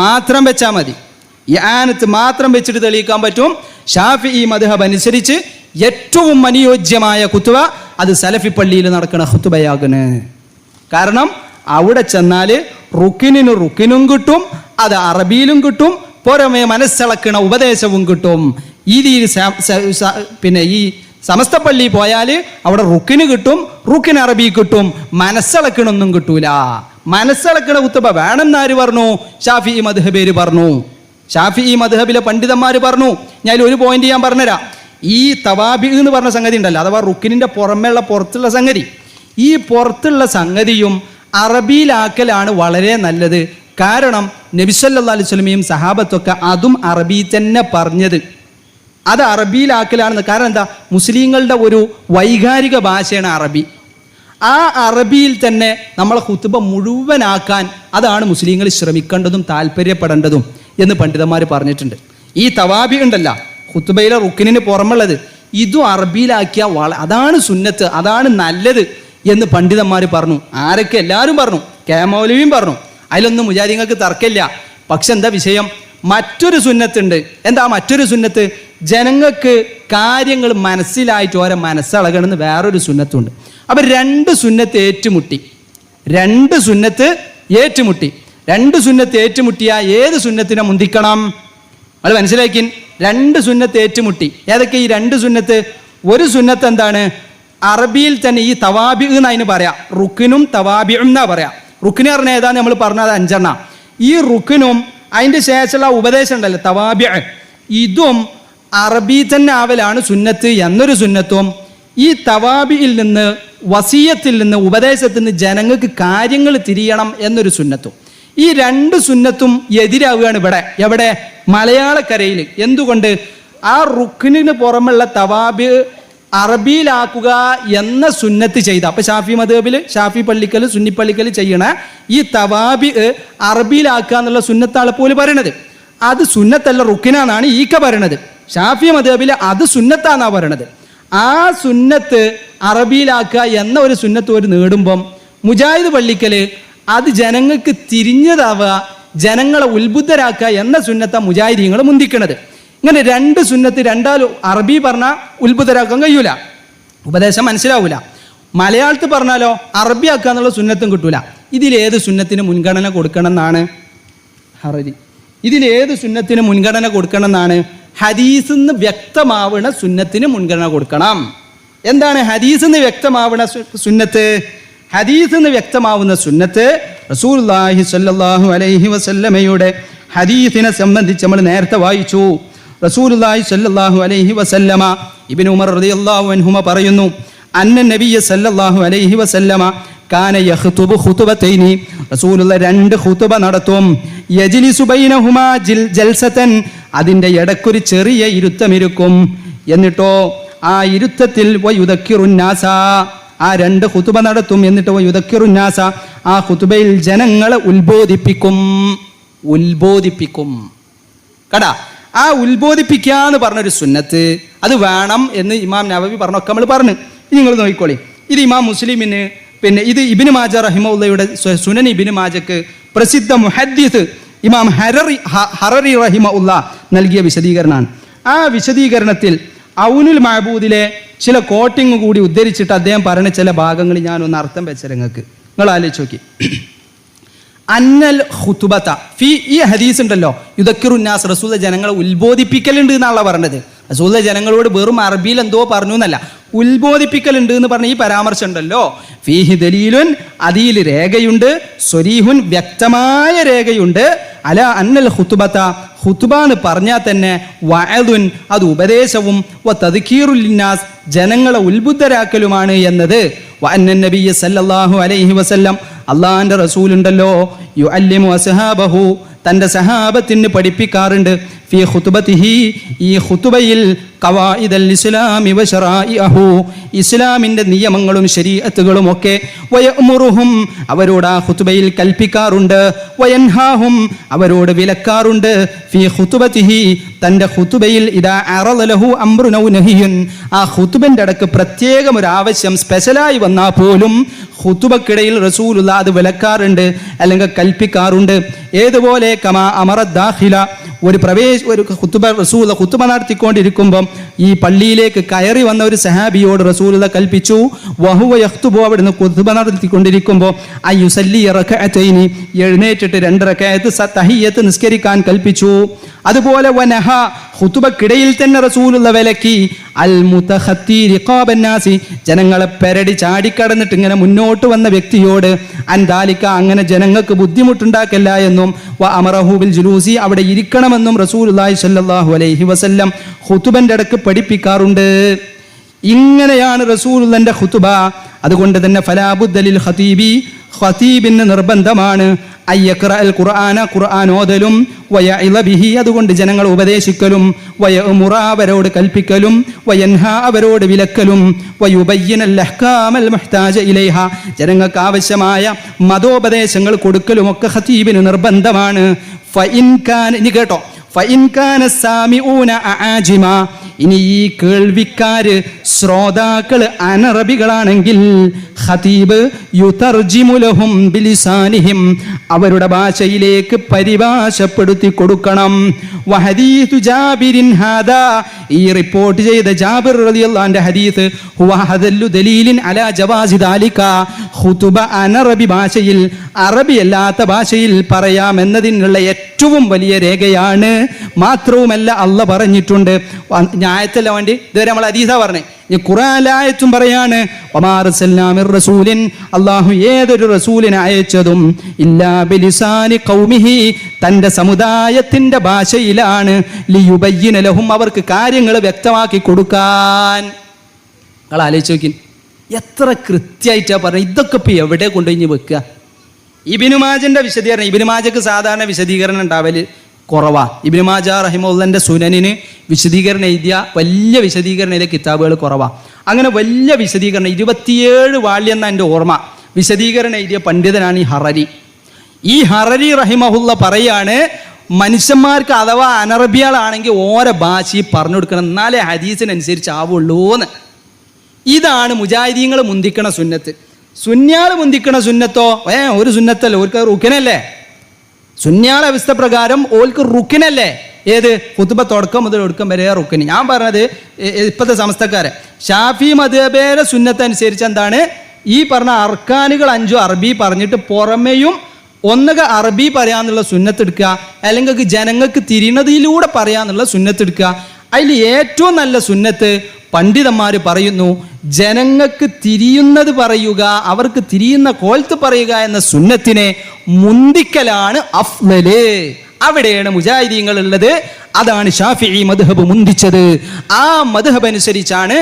മാത്രം വെച്ചാൽ മതി. ഈ ആനത്ത് മാത്രം വെച്ചിട്ട് തെളിയിക്കാൻ പറ്റും. ഷാഫി ഈ മധുഹബ് അനുസരിച്ച് ഏറ്റവും അനുയോജ്യമായ കുത്തുവ അത് സലഫി പള്ളിയിൽ നടക്കുന്ന ഹുത്തുബയാകണ് കാരണം അവിടെ ചെന്നാൽ റുക്കിനിന് റുക്കിനും കിട്ടും അത് അറബിയിലും കിട്ടും പുറമെ മനസ്സിളക്കണ ഉപദേശവും കിട്ടും. ഈ രീതി പിന്നെ ഈ സമസ്ത പള്ളി പോയാൽ അവിടെ റുക്കിന് കിട്ടും റുക്കിന് അറബി കിട്ടും മനസ്സിളക്കണൊന്നും കിട്ടൂല. മനസ്സിളക്കണ കുത്തുബ വേണമെന്ന് ആര് പറഞ്ഞു? ഷാഫി ഈ മധുഹബേര് പറഞ്ഞു. ഷാഫി ഈ മധുഹബിലെ പണ്ഡിതന്മാർ പറഞ്ഞു. ഞാൻ ഒരു പോയിന്റ് ഞാൻ പറഞ്ഞുതരാം. ഈ തവാബി എന്ന് പറഞ്ഞ സംഗതി ഉണ്ടല്ലോ അഥവാ റുക്കിനിന്റെ പുറമേയുള്ള പുറത്തുള്ള സംഗതി. ഈ പുറത്തുള്ള സംഗതിയും അറബിയിലാക്കലാണ് വളരെ നല്ലത്. കാരണം നബിസല്ലാ അലൈഹി സ്വലമിയും സഹാബത്തൊക്കെ അതും അറബി തന്നെ പറഞ്ഞത്. അത് അറബിയിലാക്കലാണെന്ന്. കാരണം എന്താ? മുസ്ലിങ്ങളുടെ ഒരു വൈകാരിക ഭാഷയാണ് അറബി. ആ അറബിയിൽ തന്നെ നമ്മളെ ഹുത്തുബ മുഴുവനാക്കാൻ അതാണ് മുസ്ലിങ്ങൾ ശ്രമിക്കേണ്ടതും താല്പര്യപ്പെടേണ്ടതും എന്ന് പണ്ഡിതന്മാർ പറഞ്ഞിട്ടുണ്ട്. ഈ തവാബി ഉണ്ടല്ല ഹുത്തുബയിലെ റുക്കിനിന് പുറമുള്ളത്. ഇതും അറബിയിലാക്കിയ വള അതാണ് സുന്നത്ത് അതാണ് നല്ലത് എന്ന് പണ്ഡിതന്മാർ പറഞ്ഞു. ആരൊക്കെ എല്ലാവരും പറഞ്ഞു കേമൗലവിയും പറഞ്ഞു. അതിലൊന്നും മുജാരിങ്ങൾക്ക് തർക്കമില്ല. പക്ഷെ എന്താ വിഷയം? മറ്റൊരു സുന്നത്തുണ്ട്. എന്താ മറ്റൊരു സുന്നത്ത്? ജനങ്ങൾക്ക് കാര്യങ്ങൾ മനസ്സിലായിട്ട് ഓരോ മനസ്സളകണമെന്ന് വേറൊരു സുന്നത്തുണ്ട്. അപ്പൊ രണ്ട് സുന്നത്ത് ഏറ്റുമുട്ടി. രണ്ട് സുന്നത്ത് ഏറ്റുമുട്ടി. രണ്ട് സുന്നത്ത് ഏറ്റുമുട്ടിയ ഏത് സുന്നത്തിനെ മുന്തിക്കണം? അത് മനസ്സിലാക്കി. രണ്ട് സുന്നത്ത് ഏറ്റുമുട്ടി. ഏതൊക്കെ ഈ രണ്ട് സുന്നത്ത്? ഒരു സുന്നത്ത് എന്താണ്? അറബിയിൽ തന്നെ ഈ തവാബി എന്ന് അതിന് പറയാം. റുക്കിനും തവാബിയും എന്നാ പറയാം. റുക്കിന് പറഞ്ഞ ഏതാ നമ്മൾ പറഞ്ഞത് അഞ്ചെണ്ണ. ഈ റുക്കിനും അതിന്റെ ശേഷമുള്ള ഉപദേശം ഉണ്ടല്ലോ തവാബി ഇതും അറബി തന്നെ ആവലാണ് സുന്നത്ത് എന്നൊരു സുന്നത്തും ഈ തവാബിയിൽ നിന്ന് വസീയത്തിൽ നിന്ന് ഉപദേശത്തിൽ നിന്ന് ജനങ്ങൾക്ക് കാര്യങ്ങൾ തിരിയണം എന്നൊരു സുന്നത്തും. ഈ രണ്ട് സുന്നത്തും എതിരാവുകയാണ് ഇവിടെ. എവിടെ? മലയാളക്കരയിൽ. എന്തുകൊണ്ട്? ആ റുക്കിനിന് പുറമുള്ള തവാബ് അറബിയിലാക്കുക എന്ന സുന്നത്ത് ചെയ്ത അപ്പൊ ഷാഫി മദബിൽ ഷാഫി പള്ളിക്കൽ സുന്നി പള്ളിക്കൽ ചെയ്യണ ഈ തവാബി അറബിയിലാക്കുക എന്നുള്ള സുന്നത്താണ് പോലും പറയണത്. അത് സുന്നത്തല്ല റുക്കിനാന്നാണ് ഈക്ക പറയണത്. ഷാഫി മദബിൽ അത് സുന്നത്താന്നാ പറയണത്. ആ സുന്നത്ത് അറബിയിലാക്കുക എന്ന ഒരു സുന്നത്ത് ഒരു നേടുമ്പം മുജാഹിദ് പള്ളിക്കൽ അത് ജനങ്ങൾക്ക് തിരിഞ്ഞതാവുക ജനങ്ങളെ ഉത്ബുദ്ധരാക്കുക എന്ന സുന്നത്ത മുജാഹിദീങ്ങൾ മുന്തിക്കണത്. ഇങ്ങനെ രണ്ട് സുന്നത്ത് രണ്ടാലും അറബി പറഞ്ഞാൽ ഉത്ബുദ്ധരാക്കാൻ കഴിയൂല. ഉപദേശം മനസ്സിലാവൂല. മലയാളത്തിൽ പറഞ്ഞാലോ അറബി ആക്കുക എന്നുള്ള സുന്നത്തും കിട്ടൂല. ഇതിലേത് സുന്നത്തിന് മുൻഗണന കൊടുക്കണം എന്നാണ് ഹറരി. ഇതിലേത് സുന്നത്തിന് മുൻഗണന കൊടുക്കണം എന്നാണ് ഹരീസ് എന്ന് വ്യക്തമാവണ സുന്നത്തിന് മുൻഗണന കൊടുക്കണം. എന്താണ് ഹദീസ് എന്ന് വ്യക്തമാവണ സുന്നത്ത്? ഹദീസ് എന്ന് വ്യക്തമാവുന്ന സുന്നത്ത് റസൂലുള്ളാഹി സ്വല്ലല്ലാഹു അലൈഹി വസല്ലമയുടെ ഹദീസിനെ സംബന്ധിച്ച് നമ്മൾ നേരത്തെ വായിച്ചു. റസൂലുള്ളാഹി സ്വല്ലല്ലാഹു അലൈഹി വസല്ലമ ഇബ്നു ഉമർ റളിയല്ലാഹു അൻഹുമ പറയുന്നു അന്ന നബിയ സല്ലല്ലാഹു അലൈഹി വസല്ലമ കാന യഖ്തുബു ഖുതുബതൈനി. റസൂലുള്ള രണ്ട് ഖുതുബ നടത്തും. യജ്ലിസു ബൈനഹുമാ ജിൽ ജൽസതൻ അതിന്റെ ഇടക്കൊരു ചെറിയ ഇരുത്തമിരിക്കും എന്നിട്ടോ ആ ഇരുത്തത്തിൽ വയുദക്കിറുന്നാസ ആ രണ്ട് ഹുതുബ നടത്തും എന്നിട്ട് വയുദക്കിറുന്നാസ ആ ഹുതുബയിൽ ജനങ്ങളെ ഉത്ബോധിപ്പിക്കും. ഉത്ബോധിപ്പിക്കും. കടാ. ആ ഉത്ബോധിപ്പിക്കുക എന്ന് പറഞ്ഞൊരു സുന്നത്ത് അത് വേണം എന്ന് ഇമാം നവബി പറഞ്ഞൊക്കെ നമ്മൾ പറഞ്ഞു. ഇനി നിങ്ങൾ നോക്കിക്കോളി. ഇത് ഇമാം മുസ്ലിമിന് പിന്നെ ഇത് ഇബിന് മാജ റഹിമുള്ളയുടെ സുനൻ ഇബിന് മാജക്ക് പ്രസിദ്ധ മുഹദ്ദീസ് ഇമാം ഹരറി ഹററി റഹിമ ഉള്ള നൽകിയ വിശദീകരണമാണ്. ആ വിശദീകരണത്തിൽ ഔനുൽ മഹബൂദിലെ ചില കോട്ടിങ് കൂടി ഉദ്ധരിച്ചിട്ട് അദ്ദേഹം പറഞ്ഞ ചില ഭാഗങ്ങൾ ഒന്ന് അർത്ഥം വെച്ച നിങ്ങൾക്ക്. നിങ്ങൾ ആലോചിച്ച് നോക്കി. അന്നൽ ഹുത്തുബത്ത ഫി ഈ ഹദീസ് ഉണ്ടല്ലോ. യുദക്കിറുന്നാസ് റസൂല ജനങ്ങളെ ഉത്ബോധിപ്പിക്കലുണ്ട് എന്നാണല്ലോ പറഞ്ഞത്. റസൂല ജനങ്ങളോട് വെറും അറബിയിൽ എന്തോ പറഞ്ഞു എന്നല്ല. ഉത്ബോധിപ്പിക്കലുണ്ട് എന്ന് പറഞ്ഞ ഈ പരാമർശം ഉണ്ടല്ലോ. ഫീഹി ദലീലുൻ അതിൽ രേഖയുണ്ട് സ്വരീഹുൻ വ്യക്തമായ രേഖയുണ്ട്. അല അന്നൽ ഹുത്തുബത്ത ഹുത്തുബ എന്ന് പറഞ്ഞാൽ തന്നെ വഅദുൻ അത് ഉപദേശവും വ തദ്കീറുലിന്നാസ് ജനങ്ങളെ ഉത്ബുദ്ധരാക്കലുമാണ് എന്നത്. വഅന്ന നബിയ സല്ലല്ലാഹു അലൈഹി വസല്ലം അള്ളാഹിന്റെ റസൂലുണ്ടല്ലോ യു അല്ലിമു അസ്ഹാബഹു തന്റെ സഹാബത്തിന് പഠിപ്പിക്കാറുണ്ട്. ഫി ഖുതുബത്തിഹി ഈ ഖുതുബയിൽ കവായിദൽ ഇസ്ലാമി വശറായിഅഹു ഇസ്ലാമിന്റെ നിയമങ്ങളും ശരീഅത്തുകളും ഒക്കെ വയമുറുഹും അവരോട് ആ ഹുതുബയിൽ കൽപ്പിക്കാറുണ്ട്. വയൻഹാഹും അവരോട് വിലക്കാറുണ്ട്. ഫി ഖുതുബത്തിഹി തന്റെ ഹുതുബയിൽ ഇതാ അറലഹു അമ്രുനൗ നഹിയുൻ ആ ഹുതുബന്റെ അടക്ക് പ്രത്യേകം ഒരു ആവശ്യം സ്പെഷ്യലായി വന്നാൽ പോലും ഹുത്തുബക്കിടയിൽ റസൂലുള്ള അത് വിലക്കാറുണ്ട് അല്ലെങ്കിൽ കൽപ്പിക്കാറുണ്ട്. ഏതുപോലെ കമാ അമറദ്ദാഹില ഒരു പ്രവേശ ഒരു ഹുത്തുബ റസൂല ഹുത്തുബ നടത്തിക്കൊണ്ടിരിക്കുമ്പം ഈ പള്ളിയിലേക്ക് കയറി വന്ന ഒരു സഹാബിയോട് റസൂല കൽപ്പിച്ചു വഹുവ യഹ്തുബു അവിടുന്ന് ഹുത്തുബ നടത്തിക്കൊണ്ടിരിക്കുമ്പോൾ ആ യുസല്ലി റക്കഅത്തൈനി എഴുന്നേറ്റിട്ട് രണ്ട് റക്കയത്ത് തഹിയത്ത് നിസ്കരിക്കാൻ കൽപ്പിച്ചു. അതുപോലെ വനഹ ഹുത്തുബക്കിടയിൽ തന്നെ റസൂലുള്ള വിലക്കി അൽ ജനങ്ങളെ പെരടി ചാടിക്കടന്നിട്ട് ഇങ്ങനെ മുന്നോട്ട് വന്ന വ്യക്തിയോട് അൻദാലിക്ക അങ്ങനെ ജനങ്ങൾക്ക് ബുദ്ധിമുട്ടുണ്ടാക്കല്ല എന്നും വ അമറഹൂബിൽ ജുലൂസി അവിടെ ഇരിക്കണമെന്നും റസൂലുള്ളാഹി സ്വല്ലല്ലാഹു അലൈഹി വസല്ലം ഹുതുബന്റെ ഇടയ്ക്ക് പഠിപ്പിക്കാറുണ്ട്. ഇങ്ങനെയാണ് റസൂലുള്ളന്റെ ഹുതുബ അതുകൊണ്ട് തന്നെ ഫലാബുദ്ദലിൽ ഖതീബി ഖതീബിന് നിർബന്ധമാണ്. അയ്യക്ര അൽ ഖുർആന ഖുർആൻ ഓതലും വയ ബിഹി അതുകൊണ്ട് ജനങ്ങൾ ഉപദേശിക്കലും വയ ഉമുറ അവരോട് കൽപ്പിക്കലും വയൻഹ അവരോട് വിലക്കലും വയുബയ്യനൽ അഹ്കാമൽ മഹ്താജ ഇലൈഹ. ജനങ്ങൾക്ക് ആവശ്യമായ മതോപദേശങ്ങൾ കൊടുക്കലും ഒക്കെ ഖതീബിന് നിർബന്ധമാണ്. ഫഇൻ കാന ഇനി കേട്ടോ. ഫഇൻ സാമി ഊന ആജിമ ഇനി ഈ കേൾവിക്കാര് ശ്രോതാക്കൾ അനറബികളാണെങ്കിൽ ഖതീബ് യുതർജിമുലഹും ബിലിസാനിഹിം. അവരുടെ ഭാഷയിലേക്ക് പരിഭാഷപ്പെടുത്തി കൊടുക്കണം. വഹദീതു ജാബിരിൻ ഹാദാ. ഈ റിപ്പോർട്ട് ചെയ്ത ജാബിർ റളിയല്ലാഹുവിന്റെ ഹദീസ് ഹുവ ഹദല്ലു ദലീലിൻ അലാ ജവാസി ദാലിക. ഖുതുബ അനറബി ഭാഷയിൽ അറബി അല്ലാത്ത ഭാഷയിൽ പറയാമെന്നതിനുള്ള ഏറ്റവും വലിയ രേഖയാണ്. മാത്രവുമല്ല അല്ല പറഞ്ഞിട്ടുണ്ട്. ന്യായത്തല്ല വേണ്ടി ഇതുവരെ നമ്മൾ അതീത പറഞ്ഞേ. ഖുറാലായത്തും പറയാണ് റസൂലിൻ അള്ളാഹു ഏതൊരു റസൂലിനെ അയച്ചതും ഇല്ലാ ബിലിസാനി കൗമിഹി തന്റെ സമുദായത്തിന്റെ ഭാഷയിലാണ് ലിയുബയ്യിന ലഹും അവർക്ക് കാര്യങ്ങൾ വ്യക്തമാക്കി കൊടുക്കാൻ. നിങ്ങൾ ആലോചിച്ച് നോക്കി എത്ര കൃത്യമായിട്ടാ പറഞ്ഞത്. ഇതൊക്കെ ഇപ്പൊ എവിടെ കൊണ്ടുപോയി വെക്കുക? ഇബിനുമാജന്റെ വിശദീകരണം ഇബിനുമാജക്ക് സാധാരണ വിശദീകരണം ഉണ്ടാവൽ കുറവാ. ഇബിനുമാജ റഹിമുള്ളന്റെ സുനനിന് വിശദീകരണം എഴുതിയ വലിയ വിശദീകരണം എഴുതിയ കിതാബുകൾ കുറവാ. അങ്ങനെ വലിയ വിശദീകരണം ഇരുപത്തിയേഴ് വാള്യെന്ന എന്റെ ഓർമ്മ. വിശദീകരണം എഴുതിയ പണ്ഡിതനാണ് ഈ ഹറരി. ഈ ഹറരി റഹിമഹുല്ല പറയാണ് മനുഷ്യന്മാർക്ക് അഥവാ അനറബികളാണെങ്കിൽ ഓരോ ഭാഷയിൽ പറഞ്ഞു കൊടുക്കണം എന്നാലേ ഹദീസിനനുസരിച്ച് ആവുള്ളൂ എന്ന്. ഇതാണ് മുജാഹിദീങ്ങൾ മുന്തിക്കണ സുന്നത്ത്. സുന്യാൾ മുന്തിക്കണ സുന്നത്തോ? ഏ ഒരു സുന്നത്തല്ല ഒരു റുക്കിനല്ലേ സുന്യാൾ അവസ്ഥ പ്രകാരം ഓൽക്ക് റുക്കിനല്ലേ? ഏത്? കുത്തുബ തുടക്കം മുതൽ ഒടുക്കം വരെ റുക്കിന്. ഞാൻ പറഞ്ഞത് ഇപ്പോഴത്തെ സമസ്തക്കാരെ. ഷാഫി മധുബേരെ സുന്നത്തനുസരിച്ച് എന്താണ്? ഈ പറഞ്ഞ അർക്കാനുകൾ അഞ്ചും അറബി പറഞ്ഞിട്ട് പുറമെയും ഒന്നുക അറബി പറയാന്നുള്ള സുന്നത്തെടുക്കുക അല്ലെങ്കിൽ ജനങ്ങൾക്ക് തിരിണതിലൂടെ പറയാന്നുള്ള സുന്നത്തെടുക്കുക അതിൽ ഏറ്റവും നല്ല സുന്നത്ത് പണ്ഡിതന്മാർ പറയുന്നു ജനങ്ങൾക്ക് തിരിയുന്നത് പറയുക അവർക്ക് തിരിയുന്ന കോൽത്ത് പറയുക എന്ന സുന്നത്തിനെ മുന്തിക്കലാണ് അഫ്ലല് അവിടെയാണ് മുജാഹിദീങ്ങൾ ഉള്ളത് അതാണ് ഷാഫി മദ്ഹബ് മുന്തിച്ചത്. ആ മദ്ഹബ് അനുസരിച്ചാണ്